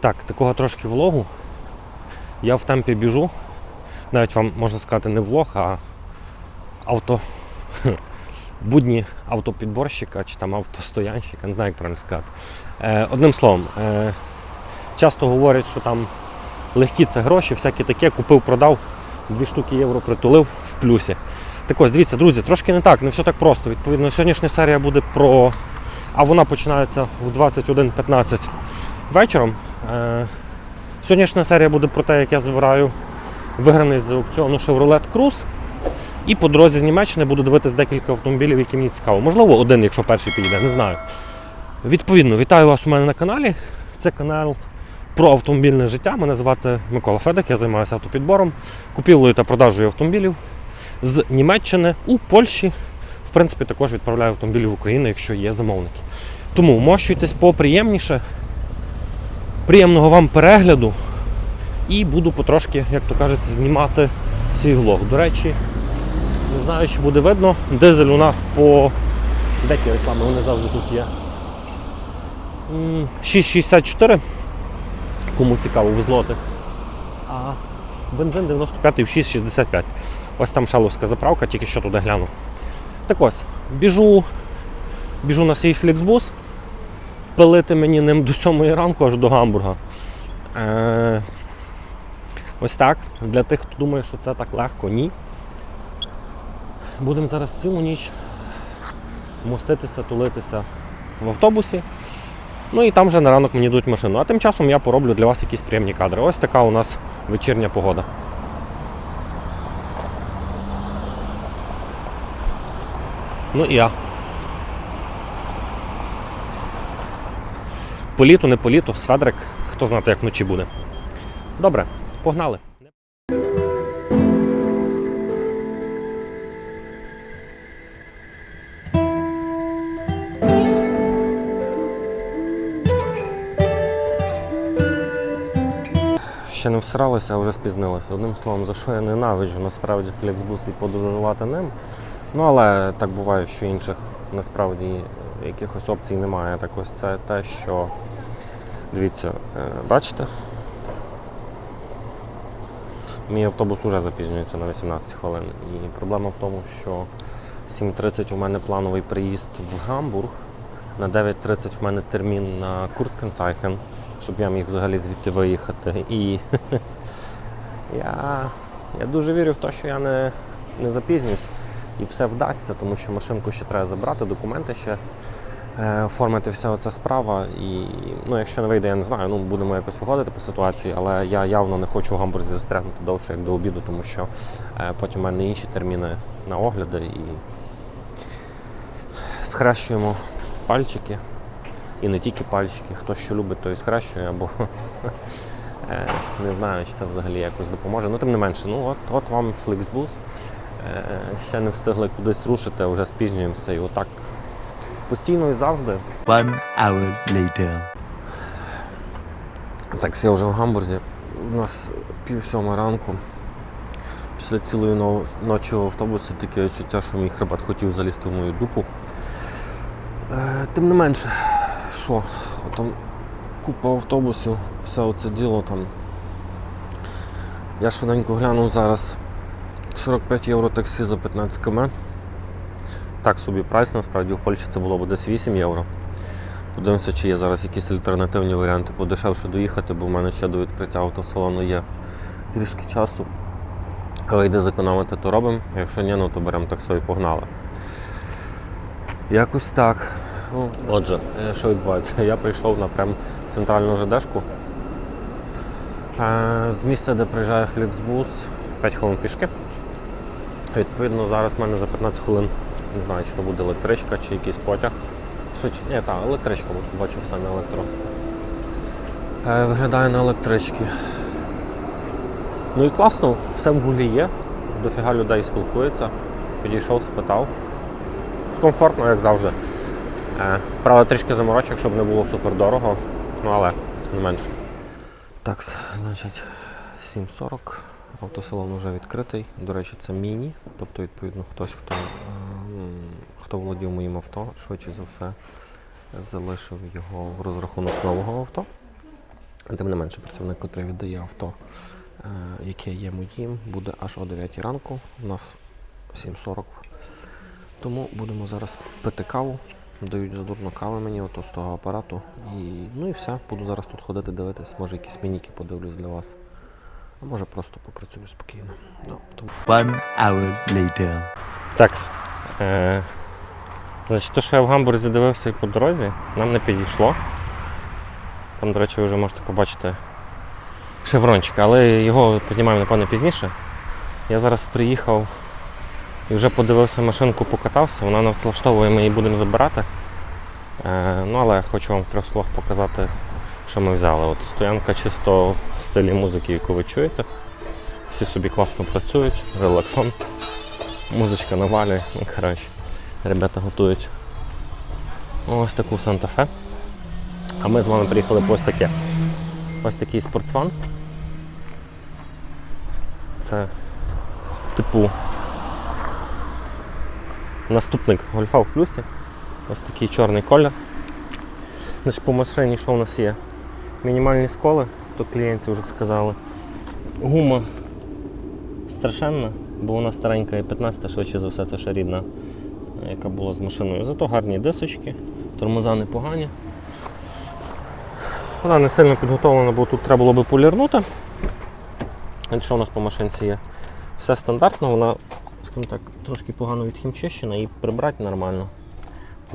Так, такого трошки влогу. Я в темпі біжу. Навіть вам можна сказати не влог, а авто. Будні автопідборщика чи там автостоянщика, не знаю, як правильно сказати. Е, одним словом, е, часто говорять, що там легкі це гроші, всяке таке, купив, продав, дві штуки євро притулив в плюсі. Так ось, дивіться, друзі, трошки не так, не все так просто. Відповідно, сьогоднішня серія буде про. А вона починається в 21.15 вечором. Е, Сьогоднішня серія буде про те, як я збираю виграний з аукціону Chevrolet Cruze. І по дорозі з Німеччини буду дивитися декілька автомобілів, які мені цікаво. Можливо, один, якщо перший підійде, не знаю. Відповідно, вітаю вас у мене на каналі. Це канал про автомобільне життя. Мене звати Микола Федик, я займаюся автопідбором, купівлею та продажею автомобілів з Німеччини у Польщі. В принципі, також відправляю автомобілі в Україну, якщо є замовники. Тому вмощуйтесь поприємніше. Приємного вам перегляду. І буду потрошки, як то кажеться, знімати свій влог. До речі, не знаю, чи буде видно. Дизель у нас по. Де реклами? Вони завжди тут є. 6,64. Кому цікаво в злотих. А бензин 95 в 6,65. Ось там шаловська заправка, тільки що туди гляну. Так ось, біжу, біжу на свій фліксбус. Пилити мені ним до 7 ранку аж до гамбурга. Е, ось так. Для тих, хто думає, що це так легко, ні. Будемо зараз цілу ніч моститися, тулитися в автобусі. Ну і там вже на ранок мені йдуть машину. А тим часом я пороблю для вас якісь приємні кадри. Ось така у нас вечірня погода. Ну і я. Політу, не політу, Сведрик, хто знати, як вночі буде. Добре, погнали. Ще не всралися, а вже спізнилися. Одним словом, за що я ненавиджу насправді флексбус і подорожувати ним. Ну але так буває, що інших насправді якихось опцій немає. Так ось це те, що дивіться, е, бачите? Мій автобус вже запізнюється на 18 хвилин. І проблема в тому, що 7.30 у мене плановий приїзд в Гамбург. На 9.30 в мене термін на Курскенцайхен, щоб я міг взагалі звідти виїхати. І я, я дуже вірю в те, що я не, не запізнюсь і все вдасться, тому що машинку ще треба забрати, документи ще е, оформити вся ця справа. І ну, якщо не вийде, я не знаю, ну будемо якось виходити по ситуації, але я явно не хочу в гамбурзі застрягнути довше, як до обіду, тому що е, потім у мене інші терміни на огляди і схрещуємо пальчики. І не тільки пальчики, хто що любить, той схрещує, або е, не знаю, чи це взагалі якось допоможе. Ну, тим не менше, ну от, от вам Flixbus. Е, Ще не встигли кудись рушити, а вже спізнюємося. І отак постійно і завжди. One hour later. Так, я вже в Гамбурзі. У нас пів сьома ранку. Після цілої ночі в автобусі таке відчуття, що мій хребет хотів залізти в мою дупу. Е, тим не менше, що, там купа автобусів, все оце діло там. Я швиденько глянув зараз 45 євро таксі за 15 км. Так собі прайс, насправді в Польщі це було б десь 8 євро. Подивимося, чи є зараз якісь альтернативні варіанти подешевше доїхати, бо в мене ще до відкриття автосалону є трішки часу. Але йде зекономити, то робимо. Якщо ні, ну то беремо таксо і погнали. Якось так. Ну, отже, е, що відбувається? Я прийшов на прям центральну ЖДшку. Е, З місця, де приїжджає Фліксбус, 5 хвилин пішки. Відповідно, зараз в мене за 15 хвилин не знаю, чи то буде електричка, чи якийсь потяг. Швидше, ні, так, електричка, бо бачу на електро. Е, Виглядає на електрички. Ну і класно, все в гулі є. Дофіга людей спілкується. Підійшов, спитав. Комфортно, як завжди. Е, Правда, трішки заморочок, щоб не було супер дорого, ну але не менше. Так, значить, 7.40. Автосалон вже відкритий. До речі, це міні. Тобто, відповідно, хтось, хто, ем, хто володів моїм авто, швидше за все, залишив його в розрахунок нового авто. Тим не менше, працівник, який віддає авто, е, яке є моїм, буде аж о 9 ранку. У нас 7.40. Тому будемо зараз пити каву. Дають задурно кави мені ото з того апарату. І, ну і все. Буду зараз тут ходити дивитись. Може якісь мініки подивлюсь для вас. А може просто попрацюю спокійно. Ну, тому One hour later. Так. Е, значить, те, що я в гамбурзі дивився і по дорозі, нам не підійшло. Там, до речі, ви вже можете побачити шеврончик, але його познімаємо, напевно, пізніше. Я зараз приїхав і вже подивився машинку, покатався, вона нас влаштовує, ми її будемо забирати. Е, ну, але хочу вам в трьох словах показати, що ми взяли. От стоянка чисто в стилі музики, яку ви чуєте. Всі собі класно працюють, релаксон. Музичка навалює, ну коротше. Ребята готують ось таку Санта-Фе. А ми з вами приїхали ось таке. Ось такий спортсван. Це типу наступник гольфа в плюсі. Ось такий чорний колір. Значить, по машині що у нас є? Мінімальні сколи, то клієнтці вже сказали. Гума страшенна, бо вона старенька і 15 швидше за все, це ще рідна, яка була з машиною. Зато гарні дисочки, тормоза непогані. Вона не сильно підготовлена, бо тут треба було би полірнути. Що у нас по машинці є? Все стандартно, вона, скажімо так, трошки погано відхімчищена і прибрати нормально.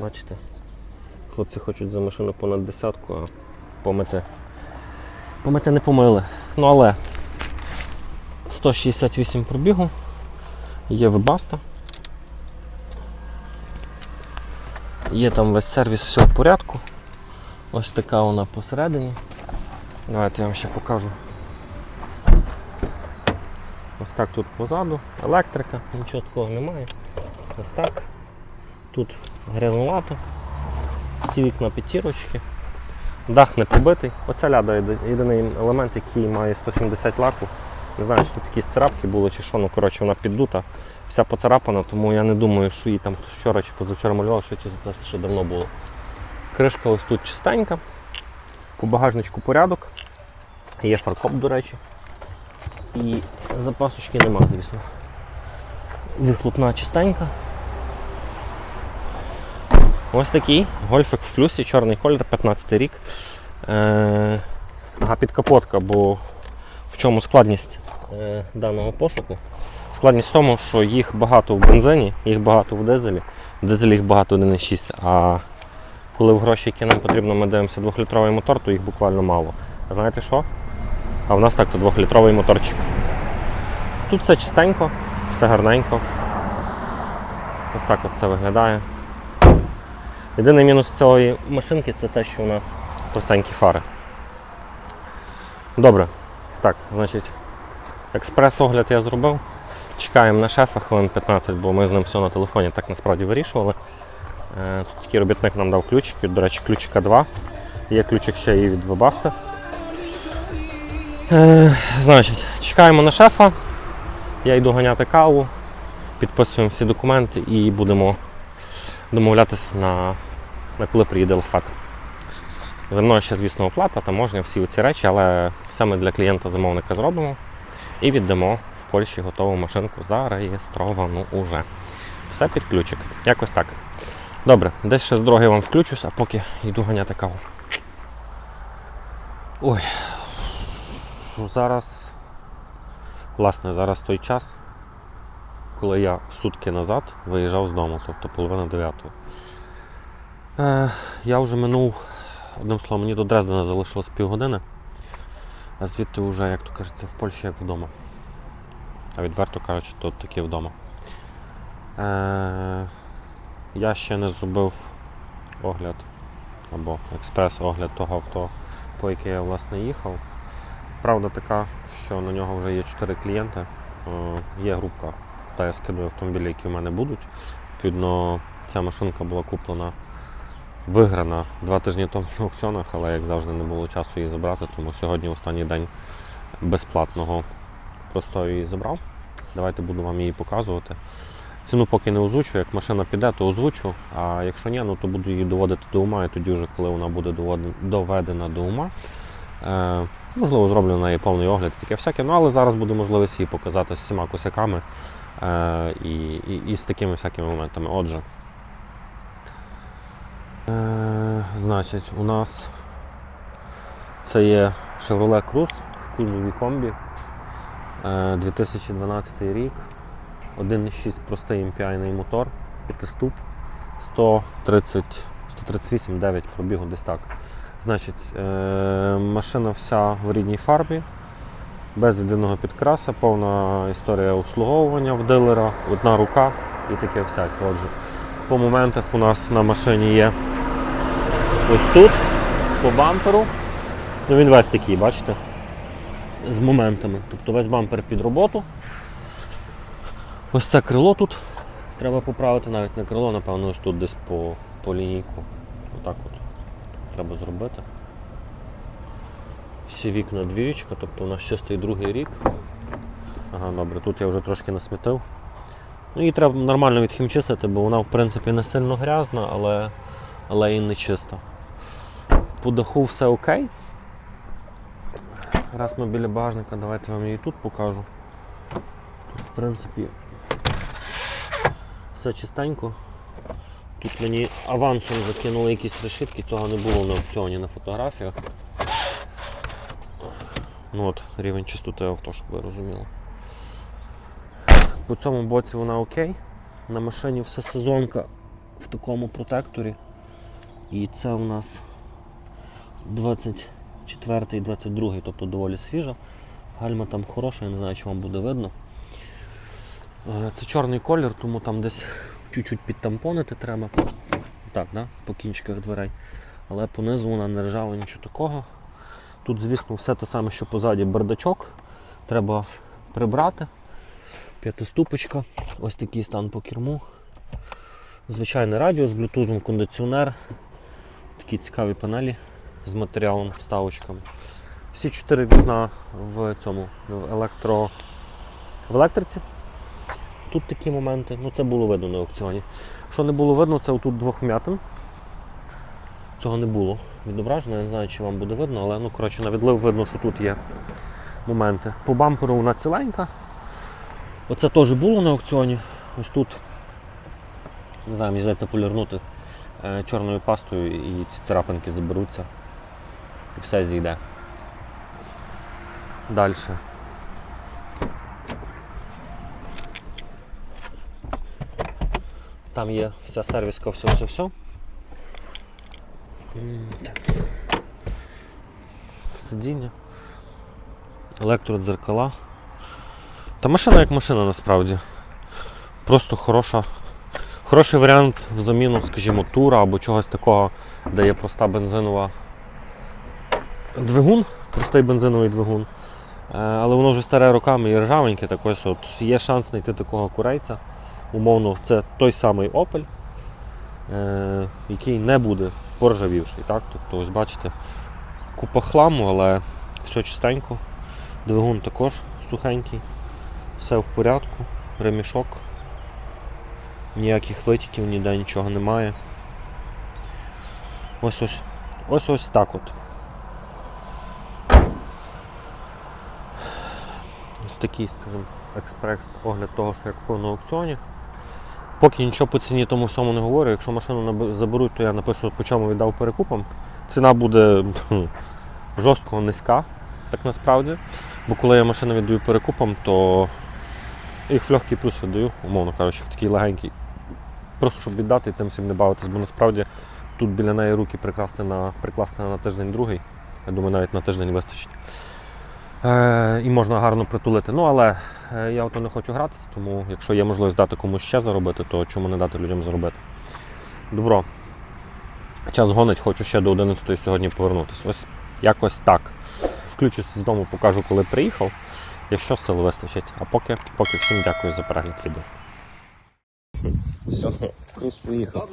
Бачите? Хлопці хочуть за машину понад десятку, а помити. Помити не помили. Ну але 168 пробігу. Є вебаста. Є там весь сервіс, все в порядку. Ось така вона посередині. Давайте я вам ще покажу. Ось так тут позаду, електрика, нічого такого немає. Ось так. Тут грязнувато. Всі вікна п'ятірочки. Дах не побитий. Оця ляда єдиний елемент, який має 170 лаку. Не знаю, чи тут якісь царапки були чи що, ну коротше вона піддута, вся поцарапана, тому я не думаю, що її там вчора чи позавчора малював, що це ще давно було. Кришка ось тут чистенька, по багажничку порядок, є фаркоп, до речі. І запасочки нема, звісно. Вихлопна чистенька. Ось такий гольфик в плюсі, чорний колір, 15 рік. Е, ага, підкапотка, бо в чому складність е, даного пошуку? Складність в тому, що їх багато в бензині, їх багато в дизелі. В дизелі їх багато 1,6, а коли в гроші, які нам потрібно, ми дивимося 2-літровий мотор, то їх буквально мало. А знаєте що? А в нас так то 2-літровий моторчик. Тут все чистенько, все гарненько. Ось так от все виглядає. Єдиний мінус цієї машинки це те, що у нас простенькі фари. Добре. Так, значить, експрес-огляд я зробив. Чекаємо на шефа хвилин 15, бо ми з ним все на телефоні так насправді вирішували. Е, Тут такий робітник нам дав ключики, до речі, ключика 2. Є ключик ще і від. Е, значить, чекаємо на шефа. Я йду ганяти каву, підписуємо всі документи і будемо домовлятися на, коли приїде Лафет. За мною ще, звісно, оплата, таможня, всі ці речі, але все ми для клієнта-замовника зробимо і віддамо в Польщі готову машинку зареєстровану уже. Все під ключик. Якось так. Добре, десь ще з дороги вам включусь, а поки йду ганяти каву. Ой. Зараз. Власне, зараз той час, коли я сутки назад виїжджав з дому, тобто половина дев'ятої. Е, я вже минув, одним словом, мені до Дрездена залишилось півгодини, а звідти вже, як то кажеться, в Польщі як вдома. А відверто кажучи, то таки вдома. Е, я ще не зробив огляд або експрес-огляд того авто, по яке я власне їхав. Правда така, що на нього вже є 4 клієнти. Е, Є групка, куди я скидую автомобілі, які в мене будуть. Відповідно, ця машинка була куплена, виграна два тижні тому на аукціонах, але як завжди не було часу її забрати, тому сьогодні останній день безплатного простою її забрав. Давайте буду вам її показувати. Ціну поки не озвучу, як машина піде, то озвучу. А якщо ні, ну то буду її доводити до ума, і тоді вже, коли вона буде доведена до ума, Е, можливо, зроблю на неї повний огляд і таке всяке. Ну, але зараз буде можливість її показати з всіма косяками і, і, і з такими всякими моментами. Отже. Е, значить, у нас це є Chevrolet Cruze в кузові комбі. Е, 2012 рік. 1,6 простий MPI мотор, п'ятиступ, 130, 138 9 пробігу десь так. Значить, е, машина вся в рідній фарбі, без єдиного підкраса, повна історія обслуговування в дилера, одна рука і таке всяке. Отже, по моментах у нас на машині є ось тут, по бамперу. Ну, він весь такий, бачите? З моментами. Тобто весь бампер під роботу. Ось це крило тут. Треба поправити навіть не крило, напевно, ось тут десь по, по лінійку. Отак от треба зробити. Всі вікна двіючка, тобто у нас чистий другий рік. Ага, добре, тут я вже трошки насмітив. Ну її треба нормально відхімчистити, бо вона в принципі не сильно грязна, але, але і не чиста. По даху все окей. Раз ми біля багажника, давайте вам її тут покажу. Тут, в принципі, все чистенько. Тут мені авансом закинули якісь решітки, цього не було на аукціоні на фотографіях. Ну от, рівень чистоти авто, щоб ви розуміли. По цьому боці вона окей. На машині все сезонка в такому протекторі. І це у нас 24 і 22, тобто доволі свіжа. Гальма там хороша, я не знаю, чи вам буде видно. Е, Це чорний колір, тому там десь чуть-чуть підтампонити треба. Так, да? по кінчиках дверей. Але понизу вона не ржава нічого такого. Тут, звісно, все те саме, що позаді бардачок. Треба прибрати. П'ятиступочка, ось такий стан по керму. Звичайне радіо з блютузом, кондиціонер. Такі цікаві панелі з матеріалом, вставочками. Всі чотири вікна в цьому в електро. В електриці. Тут такі моменти, ну це було видно на аукціоні. Що не було видно, це отут двох вмятин. Цього не було відображено, я не знаю, чи вам буде видно, але ну, коротше, на видно, що тут є моменти. По бамперу вона ціленька. Оце теж було на аукціоні. Ось тут, не знаю, мені здається, полірнути е, чорною пастою і ці царапинки заберуться. І все зійде. Далі. Там є вся сервіска, все-все-все. Сидіння. Електродзеркала. Та машина як машина насправді. Просто хороша. Хороший варіант в заміну, скажімо, тура або чогось такого, де є проста бензинова двигун, простий бензиновий двигун. Е, Але воно вже старе роками і ржавеньке, так от є шанс знайти такого курейця. Умовно, це той самий Opel, е, який не буде поржавівший. Так? Тобто, ось бачите, купа хламу, але все чистенько. Двигун також сухенький, все в порядку, ремішок, ніяких витіків, ніде нічого немає. Ось ось ось ось так от. Ось такий, скажімо, експрес-огляд того, що я купив на аукціоні. Поки нічого по ціні тому всьому не говорю. Якщо машину заберуть, то я напишу, по чому віддав перекупом. Ціна буде жорстко низька, так насправді. Бо коли я машину віддаю перекупом, то їх в легкий плюс віддаю, умовно кажучи, в такий легенький. Просто щоб віддати і тим всім не бавитись, бо насправді тут біля неї руки прикласти на, прикласти на тиждень другий. Я думаю, навіть на тиждень вистачить. Е, і можна гарно притулити. Ну, але е, я ото не хочу гратися, тому якщо є можливість дати комусь ще заробити, то чому не дати людям заробити? Добро. Час гонить, хочу ще до 11 сьогодні повернутися. Ось якось так. Включусь з дому, покажу, коли приїхав, якщо сил вистачить. А поки, поки всім дякую за перегляд відео. Все, Крус приїхав.